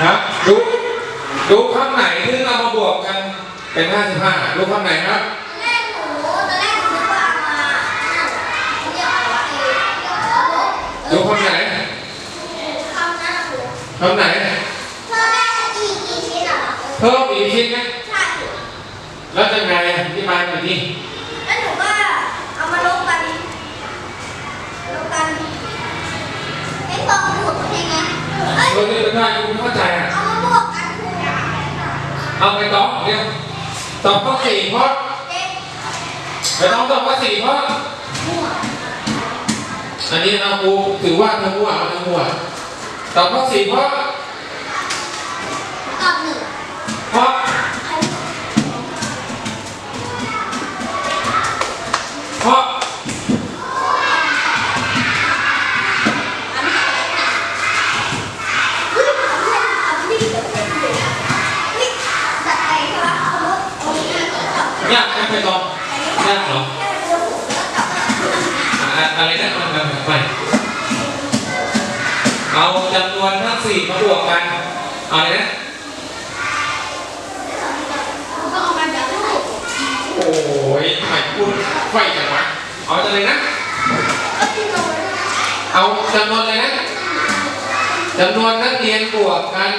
ครับดูดูคำไหนที่เรามาบวกกัน เป็นห้าสิบห้าดูคำไหนครับแรกหนูตอนแรกหนูนึกว่าเอามาเรียกอะไรวะไอ้ดูคำไหนคำนั้นหนูคำไหนเพิ่มแม่อีกกี่ชิ้นอะเพิ่มอีกชิ้นไหมใช่แล้วจะไงอธิบายหน่อยดิแล้วหนูก็เอามาลบกันลบกันไอ้ฟองบวกเป็นยังไง เอ้ยเราเรียนไม่ได้คุณเข้าใจอะ เอามาบวกกันคูเอาไปตอบเนี่ยตอบข้อสี่เพราะเด็กไปต้องตอบข้อสี่เพราะบวกอันนี้เราครูถือว่าทั้งมั่วเอาทั้งมั่วตอบข้อสี่เพราะ ยากไหมไปตอบยากเหรอแค่เดียวผมก็จับอะอะไรนะมันมันไปเอาจำนวนทั้งสี่มาบวกกันเอาเลยนะผมก็เอามาจากลูกโอ้ยทำไมพูดไฟจังวะเอาจะเลยนะก็ที่ลงไว้เอาจำนวนเลยนะจำนวนนักเรียนบวกกัน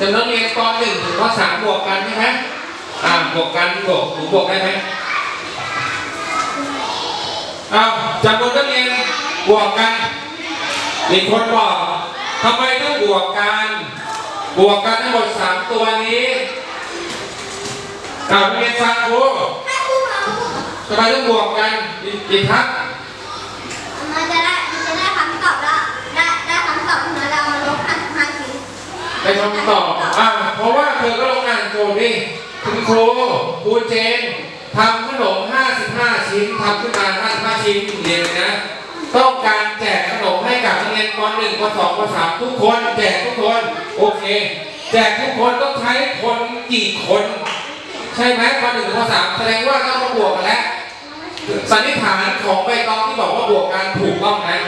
จำนวนเรียนป .1 ถึงป .3 บวกกันใช่ไหม อ่าบวกกันบวกหนูบวกได้ไหมเอาจำนวนนักเรียนบวกกัน มีคนบอกทำไมต้องบวกกัน บวกกันทั้งหมดสามตัวนี้อ่านักเรียนฟังครูให้คู่มาคู่ทำไมต้องบวกกันอีกครับมันจะได้มันจะได้คำตอบละได้ได้คำตอบมาเรามาลบห้าห้าชิ้นไปคำตอบอ่าเพราะว่าเธอก็ลองอ่านโจทย์ดิ คุณครูครูเจนทำขนม 55 ชิ้นทำขึ้นมา 55 ชิ้นเรียนเลยนะ ต้องการแจกขนมให้กับนักเรียนป .1 ป .2 ป .3 ทุกคนแจกทุกคน โอเค แจกทุกคนต้องใช้คนกี่คน ใช่ไหมป .1 ถึงป .3 แสดงว่าต้องมาบวกกันแล้วสันนิษฐานของใบตองที่บอกว่าบวกกันถูกต้องนะ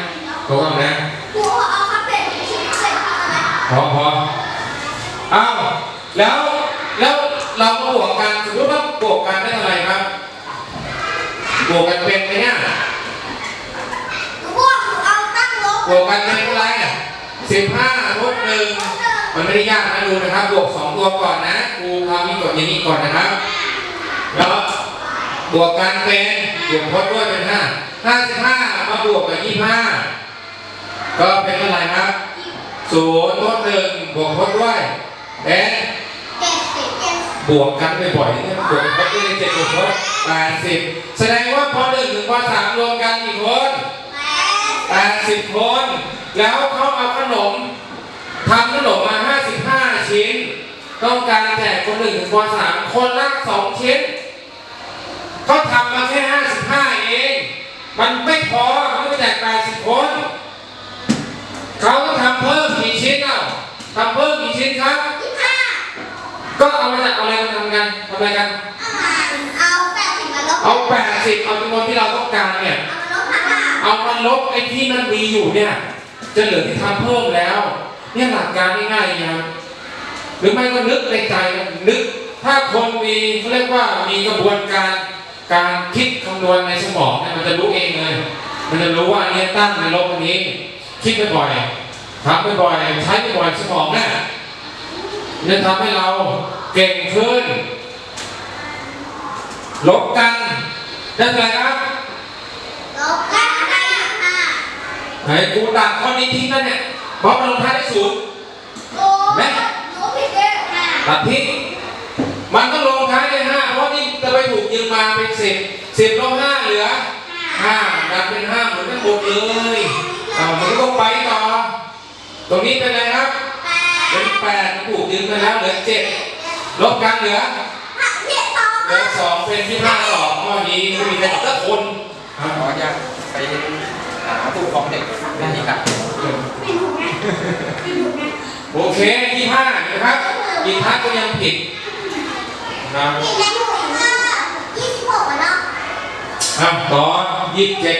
ถูกต้องนะครูเอาคัพเป็นชิ้นเป็นคำไหมพอพออ้าวแล้วแล้ว เรามาบวกกันสมมติว่าบวกกันได้เท่าไหร่ครับ บวกกันเป็นไหมเนี่ยหนูพวกหนูเอาตั้งลบบวกกันเป็นเท่าไหร่สิบห้าลบหนึ่งมันไม่ได้ยากนะดูนะครับ บวกสองตัวก่อนนะครูทำมีกฎอย่างนี้ก่อนนะครับแล้วบวกกันเป็นบวกทดด้วยเป็นห้าห้าสิบห้ามาบวกกับยี่ห้าก็เป็นเท่าไหร่ครับศูนย์ลบหนึ่งบวกทดด้วยเป็นเจ็ดสิบเจ็ด บวกกันบ่อยนี่บวกทดด้เจ็ดบวกทดแปดสิบแสดงว่าพอหนึ่งถึงพอสามรวมกันกี่คนแปดสิบคน แล้วเขาเอาขนมทำขนมมาห้าสิบห้าชิ้น ต้องการแจกคนหนึ่งถึงพอสามคนละสองชิ้นเขาทำมาแค่ห้าสิบห้าเอง มันไม่พอเขาไม่แจกแปดสิบคนเขาต้องทำเพิ่มกี่ชิ้นเอ้าทำเพิ่มกี่ชิ้นครับ อะไรกัน เอาแปดสิบมาลบเอาแปดสิบเอาจำนวนที่เราต้องการเนี่ย เอามาลบห้าห้าเอามาลบไอ้ที่มันมีอยู่เนี่ย จะเหลือที่ทำเพิ่มแล้ว เนี่ยหลักการง่ายๆนะครับหรือไม่ก็นึกในใจนะนึก ถ้าคนมีเขาเรียกว่ามีกระบวนการ การคิดคำนวณในสมองเนี่ยมันจะรู้เองเลย มันจะรู้ว่าอันนี้ตั้งในลบอันนี้ คิดบ่อยๆทำบ่อยๆใช้บ่อยๆสมองเนี่ยจะทำให้เราเก่งขึ้น ลบกันได้เท่าไหร่ครับลบห้าห้าห้าไหนกูตัดข้อนี้ทิ้งแล้วเนี่ยเพราะมันลงท้ายด้วยศูนย์โอ้หนูผิดเยอะห้าตัดทิ้งมันต้องลงท้ายด้วยห้าเพราะนี่จะไปถูกยืมมาเป็นสิบสิบลบห้าเหลือห้าดับเป็นห้าเหมือนกันหมดเลยอ่ามันก็ต้องไปต่อ ตรงนี้เป็นอะไรครับแปเป็นดแปดถูกยืมไปแล้วเหลือเจ็ดลบกันเหลือห้าเจ็ดสอง เหลือสองเป็นที่ห้าต่อข้อนี้ไม่มีใครตอบสักคนอะขออนุญาตไปหาผู้ปกครองเด็กได้ดีครับไม่ถูกไงไม่ถูกไงโอเคที่ห้านะครับอีกท่านก็ยังผิดนะครับนี่แค่ถูกอีกห้ายี่สิบหกอะเนาะอะต่อยี่สิบเจ็ด